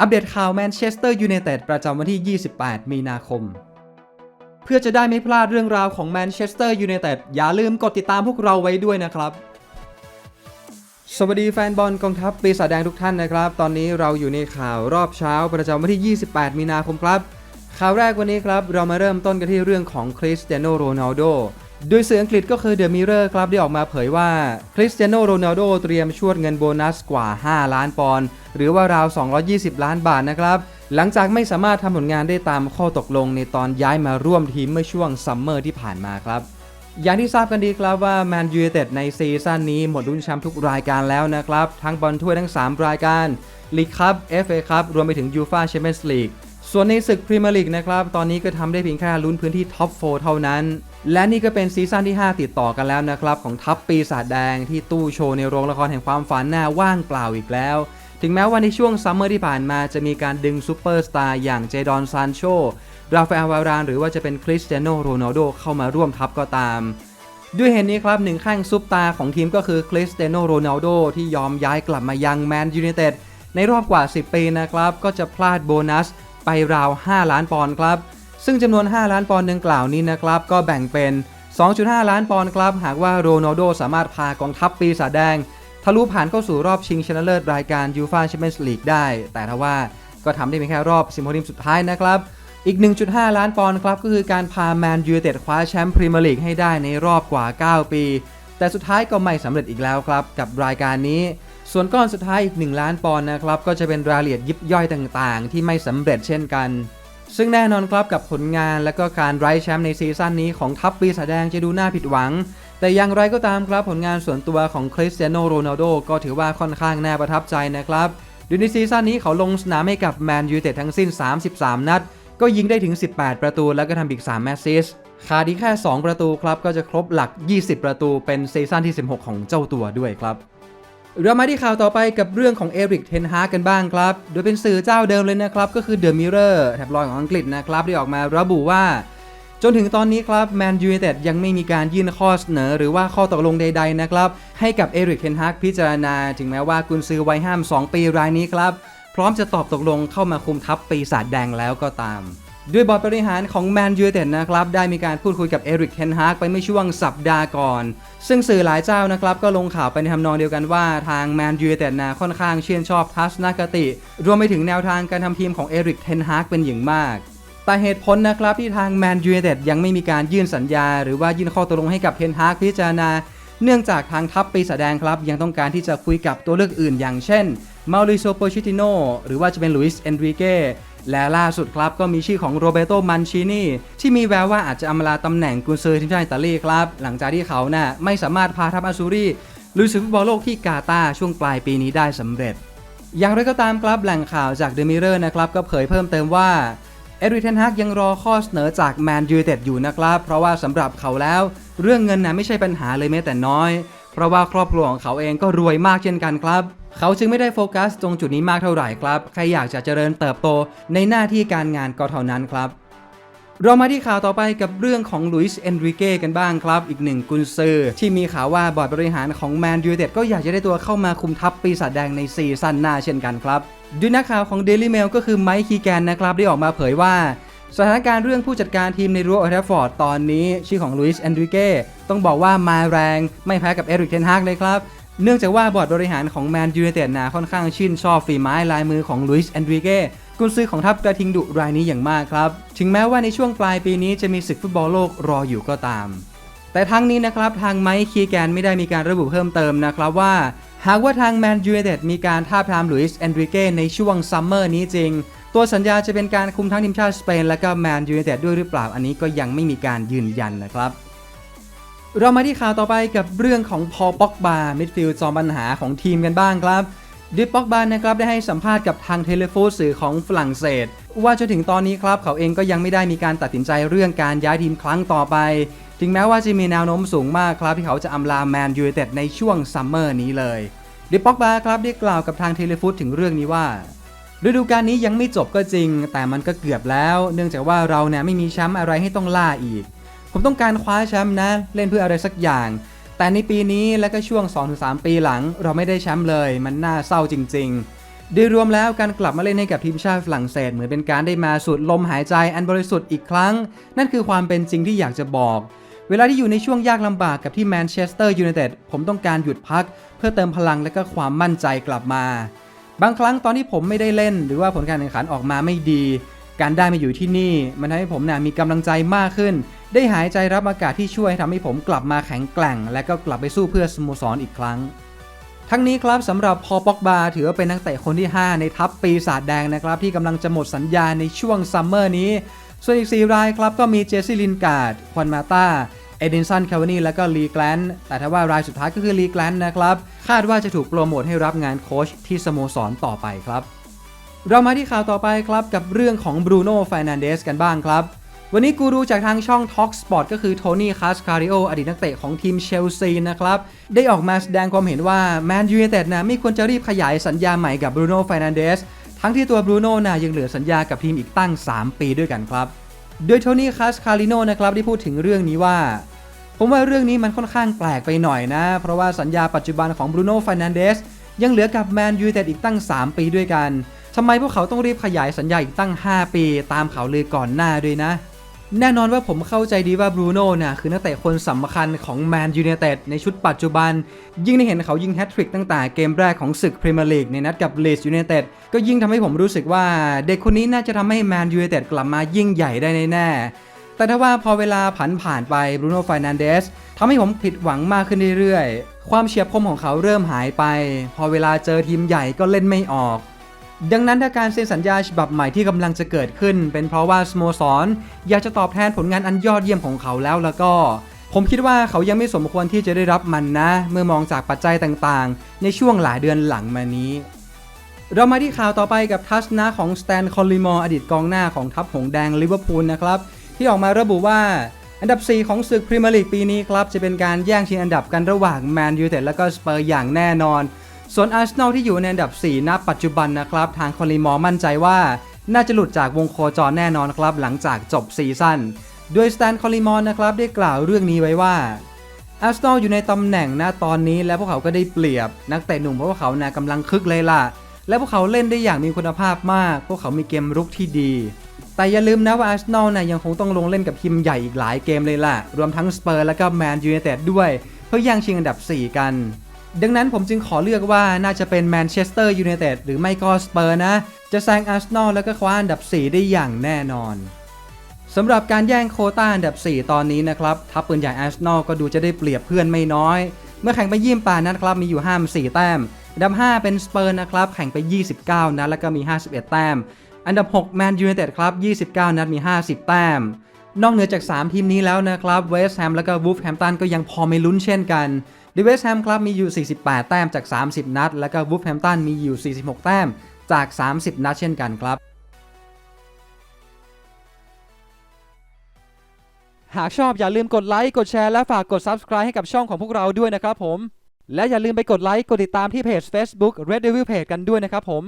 อัปเดตข่าวแมนเชสเตอร์ยูไนเต็ดประจำวันที่ 28 มีนาคม เพื่อจะได้ไม่พลาดเรื่องราวของแมนเชสเตอร์ยูไนเต็ดอย่าลืมกดติดตามพวกเราไว้ด้วยนะครับ สวัสดีแฟนบอลกองทัพปีศาจแดงทุกท่านนะครับ ตอนนี้เราอยู่ในข่าวรอบเช้าประจำวันที่ 28 มีนาคมครับ ข่าวแรกวันนี้ครับ เรามาเริ่มต้นกันที่เรื่องของคริสเตียโนโรนัลโด โดยสื่ออังกฤษก็คือเดอะมิเรอร์ครับได้ออกมาเผยว่าคริสเตียโนโรนัลโดเตรียมชวดเงินโบนัสกว่า 5 ล้านปอนด์หรือว่าราว 220 ล้านบาทนะครับ หลังจากไม่สามารถทำผลงานได้ตามข้อตกลงในตอนย้ายมาร่วมทีมเมื่อช่วงซัมเมอร์ที่ผ่านมาครับ อย่างที่ทราบกันดีครับว่าแมนยูเต็ดในซีซั่นนี้หมดรุ่นแชมป์ทุกรายการแล้วนะครับ ทั้งบอลถ้วยทั้ง 3 รายการลีกคัพ FA คัพรวมไปถึงยูฟาแชมเปี้ยนส์ลีกส่วนในศึกพรีเมียร์ลีกนะครับตอนนี้ก็ทำได้เพียงแค่ลุ้นพื้นที่ท็อป4เท่านั้น และนี่ก็เป็นซีซั่นที่ 5 ติดต่อกันแล้วนะครับ ของทัพปีศาจแดงที่ตู้โชว์ในโรงละครแห่งความฝันหน้าว่างเปล่าอีกแล้ว ถึงแม้ว่าในช่วงซัมเมอร์ที่ผ่านมาจะมีการดึงซูเปอร์สตาร์อย่างเจดอนซานโชราฟาเอลวารานหรือว่าจะเป็นคริสเตียโนโรนัลโดเข้ามาร่วมทัพก็ตาม ด้วยเหตุนนี้ครับหนึ่งข้างซุปตาของทีมก็คือคริสเตียโนโรนัลโดที่ยอมย้ายกลับมายังแมนยู i นเต็ดในรอบกว่า 10 ปีนะครับ ก็จะพลาดโบนัสไปราว 5 ล้านปอนด์ครับ ซึ่งจำนวน 5 ล้านปอนด์ดังกล่าวนี้นะครับ ก็แบ่งเป็น 2.5 ล้านปอนด์ครับ หากว่าโรนัลโดสามารถพากองทัพปีศาจแดง ทะลุผ่านเข้าสู่รอบชิงชนะเลิศรายการยูฟาแชมเปี้ยนส์ลีกได้ แต่ทว่าก็ทำได้เพียงแค่รอบ16ทีมสุดท้ายนะครับอีก 1.5 ล้านปอนด์ครับ ก็คือการพาแมนยูเต็ดคว้าแชมป์พรีเมียร์ลีกให้ได้ในรอบกว่า 9 ปี แต่สุดท้ายก็ไม่สำเร็จอีกแล้วครับ กับรายการนี้ ส่วนก้อนสุดท้ายอีก 1 ล้านปอนด์นะครับ ก็จะเป็นรายละเอียดยิบย่อยต่างๆ ที่ไม่สำเร็จเช่นกัน ซึ่งแน่นอนครับกับผลงานและก็การไร้แชมป์ในซีซั่นนี้ของทัพปีศาจแดงจะดูน่าผิดหวัง แต่อย่างไรก็ตามครับผลงานส่วนตัวของคริสเตียโนโรนัลโดก็ถือว่าค่อนข้างน่าประทับใจนะครับโดยในซีซั่นนี้เขาลงสนามให้กับแมนยูเต็ดทั้งสิ้น 33 นัด ก็ยิงได้ถึง 18 ประตูแล้วก็ทำอีก 3 แมสซิสขาดอีกแค่ 2 ประตูครับก็จะครบหลัก 20 ประตูเป็นซีซั่นที่ 16 ของเจ้าตัวด้วยครับ เรามาที่ข่าวต่อไปกับเรื่องของเอริกเทนฮากันบ้างครับ โดยเป็นสื่อเจ้าเดิมเลยนะครับ ก็คือเดอะมิเรอร์แท็บลอยของอังกฤษนะครับได้ออกมาระบุว่า จนถึงตอนนี้ครับแมนยูไนเต็ดยังไม่มีการยื่นข้อเสนอ หรือว่าข้อตกลงใด ๆ นะครับ ให้กับเอริกเทนฮากพิจารณา ถึงแม้ว่ากุนซือวัยห้าม 2 ปีรายนี้ครับ พร้อมจะตอบตกลงเข้ามาคุมทัพปีศาจแดงแล้วก็ตาม ด้วยบอร์ดบริหารของแมนยูเต็ดนะครับ ได้มีการพูดคุยกับเอริกเทนฮากไปเมื่อช่วงสัปดาห์ก่อน ซึ่งสื่อหลายเจ้านะครับ ก็ลงข่าวไปในทำนองเดียวกันว่าทางแมนยูเต็ดนะค่อนข้างชื่นชอบทัศนคติ รวมไปถึงแนวทางการทำทีมของเอริกเทนฮากเป็นอย่างมาก แต่เหตุผลนะครับที่ทางแมนยูเต็ดยังไม่มีการยื่นสัญญา หรือว่ายื่นข้อตกลงให้กับเทนฮากพิจารณาเนื่องจากทางทัพปีศาจแดงครับ ยังต้องการที่จะคุยกับตัวเลือกอื่นอย่างเช่นมาริโซโปชิติโนหรือว่าจะเป็นลุยส์เอนริเก และล่าสุดครับก็มีชื่อของโรเบโตมันชินีที่มีแววว่าอาจจะอำลาตำแหน่งกุนซือทีมชาติอิตาลีครับ หลังจากที่เขาน่ะไม่สามารถพาทัพอาซูรีลุยศึกฟุตบอลโลกที่กาตาร์ช่วงปลายปีนี้ได้สำเร็จ อย่างไรก็ตามครับแหล่งข่าวจากเดมิเรอร์นะครับก็เผยเพิ่มเติมว่าเอริเทนฮากยังรอข้อเสนอจากแมนยูเต็ดอยู่นะครับ เพราะว่าสำหรับเขาแล้ว เรื่องเงินนะไม่ใช่ปัญหาเลยแม้แต่น้อย เพราะว่าครอบครัวของเขาเองก็รวยมากเช่นกันครับ เขาจึงไม่ได้โฟกัสตรงจุดนี้มากเท่าไหร่ครับ ใครอยากจะเจริญเติบโตในหน้าที่การงานก็เท่านั้นครับเรามาที่ข่าวต่อไปกับเรื่องของลุยส์เอนริเก้กันบ้างครับ อีกหนึ่งกุนซือ ที่มีข่าวว่าบอร์ดบริหารของแมนยูเต็ดก็อยากจะได้ตัวเข้ามาคุมทัพปีศาจแดงในซีซั่นหน้าเช่นกันครับด้วยนักข่าวของ Daily Mail ก็คือไมค์คีแกนนะครับ ได้ออกมาเผยว่า สถานการณ์เรื่องผู้จัดการทีมในรั้วโอลด์แทฟอร์ดตอนนี้ ชื่อของลุยส์เอนริเก้ต้องบอกว่ามาแรงไม่แพ้กับเอริกเทนฮากเลยครับ เนื่องจากว่าบอร์ดบริหารของแมนยู i นเต็ดนะค่อนข้างชื่นชอบฝีไม้ลายมือของลุยส์เอนดริเก้กุนซือของทัพกระทิงดุรายนี้อย่างมากครับ ถึงแม้ว่าในช่วงปลายปีนี้จะมีศึกฟุตบอลโลกรออยู่ก็ตาม แต่ทั้งนี้นะครับทางไมค์คีแกนไม่ได้มีการระบุเพิ่มเติมนะครับว่า หากว่าทางแมนยู i นเต็ดมีการท้าทามลุยส์เอนดริเก้ในช่วงซัมเมอร์นี้จริง ตัวสัญญาจะเป็นการคุมทั้งทีมชาติสเปนและก็แมนยู i นเต็ดด้วยหรือเปล่าอันนี้ก็ยังไม่มีการยืนยันนะครับ เรามาที่ข่าวต่อไปกับเรื่องของพอป็อกบามิดฟิลด์จอมปัญหาของทีมกันบ้างครับดิปป็อกบานะครับได้ให้สัมภาษณ์กับทางเทเลฟูสื่อของฝรั่งเศส ว่าจนถึงตอนนี้ครับเขาเองก็ยังไม่ได้มีการตัดสินใจเรื่องการย้ายทีมครั้งต่อไป ถึงแม้ว่าจะมีแนวโน้มสูงมากครับที่เขาจะอำลาแมนยู i นเต็ดในช่วงซัมเมอร์นี้เลยดิปป็อกบาครับได้กล่าวกับทางเทเลฟูถึงเรื่องนี้ว่าฤดูกาลนี้ยังไม่จบก็จริง แต่มันก็เกือบแล้ว เนื่องจากว่าเราเนี่ยไม่มีแชมป์อะไรให้ต้องล่าอีก ผมต้องการคว้าแชมป์นะ เล่นเพื่ออะไรสักอย่าง แต่ในปีนี้และก็ช่วง 2-3 ปีหลัง เราไม่ได้แชมป์เลย มันน่าเศร้าจริง ๆ โดยรวมแล้วการกลับมาเล่นให้กับทีมชาติฝรั่งเศส เหมือนเป็นการได้มาสูดลมหายใจอันบริสุทธิ์อีกครั้ง นั่นคือความเป็นจริงที่อยากจะบอก เวลาที่อยู่ในช่วงยากลำบากกับที่แมนเชสเตอร์ยูไนเต็ดผมต้องการหยุดพัก เพื่อเติมพลังและก็ความมั่นใจกลับมา บางครั้งตอนที่ผมไม่ได้เล่น หรือว่าผลการแข่งขันออกมาไม่ดี การได้มาอยู่ที่นี่ มันทำให้ผมนะมีกำลังใจมากขึ้น ได้หายใจรับอากาศที่ช่วยทำให้ผมกลับมาแข็งแกร่ง และก็กลับไปสู้เพื่อสโมสรอีกครั้ง ทั้งนี้ครับสำหรับพอป็อกบาถือว่าเป็นนักเตะคนที่ 5 ในทัพปีศาจแดงนะครับที่กำลังจะหมดสัญญาในช่วงซัมเมอร์นี้ ส่วนอีก 4 รายครับก็มีเจสซี่ลินการ์ดควันมาตาเอดินสันคาวานีและก็ลีแกลนแต่ถ้าว่ารายสุดท้ายก็คือลีแกลนนะครับ คาดว่าจะถูกโปรโมทให้รับงานโค้ชที่สโมสรต่อไปครับ เรามาที่ข่าวต่อไปครับกับเรื่องของบรูโน่ฟ r นันเดสกันบ้างครับ วันนี้กูรูจากทางช่อง Talk Sport ก็คือโทนี่คาสคาริโออดีตนักเตะของทีมเชลซีนะครับ ได้ออกมาแสดงความเห็นว่าแมนยูไนเต็ดนะไม่ควรจะรีบขยายสัญญาใหม่กับบรูโน่ฟ r นันเดสทั้งที่ตัวบรูโน่นะยังเหลือสัญญากับทีมอีกตั้ง 3 ปีด้วยกันครับ โดยโทนี่คาสคาริโนนะครับได้พูดถึงเรื่องนี้ว่าผมว่าเรื่องนี้มันค่อนข้างแปลกไปหน่อยนะ เพราะว่าสัญญาปัจจุบันของบรูโน่ฟ r นันเดสยังเหลือกับแมนยูไนเต็ดอีกตั้ง 3 ปีด้วยกัน ทำไมพวกเขาต้องรีบขยายสัญญาอีกตั้ง 5 ปี ตามข่าวลือก่อนหน้าด้วยนะ แน่นอนว่าผมเข้าใจดีว่าบรูโน่น่ะคือนักเตะคนสำคัญของแมนยู i นเต็ดในชุดปัจจุบัน ยิ่งได้เห็นเขายิงแฮตทริกตั้งแต่เกมแรกของศึกพรีเมียร์ลีกในนัดกับเลสยู i นเต็ดก็ยิ่งทำให้ผมรู้สึกว่าเด็กคนนี้น่าจะทำให้แมนยู i นเต็ดกลับมายิ่งใหญ่ได้แน่แต่ถ้าว่าพอเวลาผ่านผ่านไปบรูโน่ฟ r นันเดสทำให้ผมผิดหวังมากขึ้นเรื่อยๆ ความเฉียบคมของเขาเริ่มหายไป พอเวลาเจอทีมใหญ่ก็เล่นไม่ออก ดังนั้นถ้าการเซ็นสัญญาฉบับใหม่ที่กำลังจะเกิดขึ้น เป็นเพราะว่าสโมสรอยากจะตอบแทนผลงานอันยอดเยี่ยมของเขาแล้วแล้วก็ ผมคิดว่าเขายังไม่สมควรที่จะได้รับมันนะ เมื่อมองจากปัจจัยต่างๆ ในช่วงหลายเดือนหลังมานี้ เรามาที่ข่าวต่อไปกับทัศนะของสแตนคอลลิมอร์อดีตกองหน้าของทัพหงแดงลิเวอร์พูลนะครับที่ออกมาระบุว่าอันดับ 4 ของศึกพรีเมียร์ลีกปีนี้ครับ จะเป็นการแย่งชิงอันดับกันระหว่างแมนยูไนเต็ดและก็สเปอร์อย่างแน่นอน ส่วนอาร์เซนอลที่อยู่ในอันดับ 4 ณ ปัจจุบันนะครับ ทางคอลิมอร์มั่นใจว่า น่าจะหลุดจากวงโคจรแน่นอนครับ หลังจากจบซีซั่นโดยสแตนคอลิมอร์นะครับได้กล่าวเรื่องนี้ไว้ว่าอาร์เซนอลอยู่ในตำแหน่งณตอนนี้และพวกเขาก็ได้เปรียบ นักเตะหนุ่มเพราะว่าเขานะกำลังคึกเลยล่ะ และพวกเขาเล่นได้อย่างมีคุณภาพมาก พวกเขามีเกมรุกที่ดี แต่อย่าลืมนะว่าอาร์เซนอลนะยังคงต้องลงเล่นกับทีมใหญ่อีกหลายเกมเลยล่ะ รวมทั้งสเปอร์และก็แมนยูไนเต็ดด้วย เพื่อแย่งชิงอันดับ 4 กัน ดังนั้นผมจึงขอเลือกว่าน่าจะเป็นแมนเชสเตอร์ยูไนเต็ดหรือไม่ก็สเปอร์นะ จะแซงอาร์เซนอลแล้วก็คว้าอันดับ 4 ได้อย่างแน่นอนสำหรับการแย่งโคต้าอันดับ 4 ตอนนี้นะครับทัพปืนใหญ่อาร์เซนอลก็ดูจะได้เปรียบเพื่อนไม่น้อย เมื่อแข่งไปยี่มปานัดครับมีอยู่5 4แต้มอันดับ 5 เป็นสเปอร์นะครับแข่งไป 29 นัดแล้วก็มี 51 แต้ม อันดับ 6 แมนยูไนเต็ดครับ 29 นัดมี 50 แต้ม นอกเหนือจาก 3 ทีมนี้แล้วนะครับเวสต์แฮมแล้วก็วูฟแฮมตันก็ยังพอไม่ลุ้นเช่นกัน ดิเวสแฮมครับมีอยู่ 48 แต้มจาก 30 นัด แล้วก็วูฟแฮมตันมีอยู่ 46 แต้มจาก 30 นัดเช่นกันครับ หากชอบอย่าลืมกดไลค์ กดแชร์และฝากกด Subscribe ให้กับช่องของพวกเราด้วยนะครับผม และอย่าลืมไปกดไลค์ กดติดตามที่เพจ Facebook Red Devil Page กันด้วยนะครับผม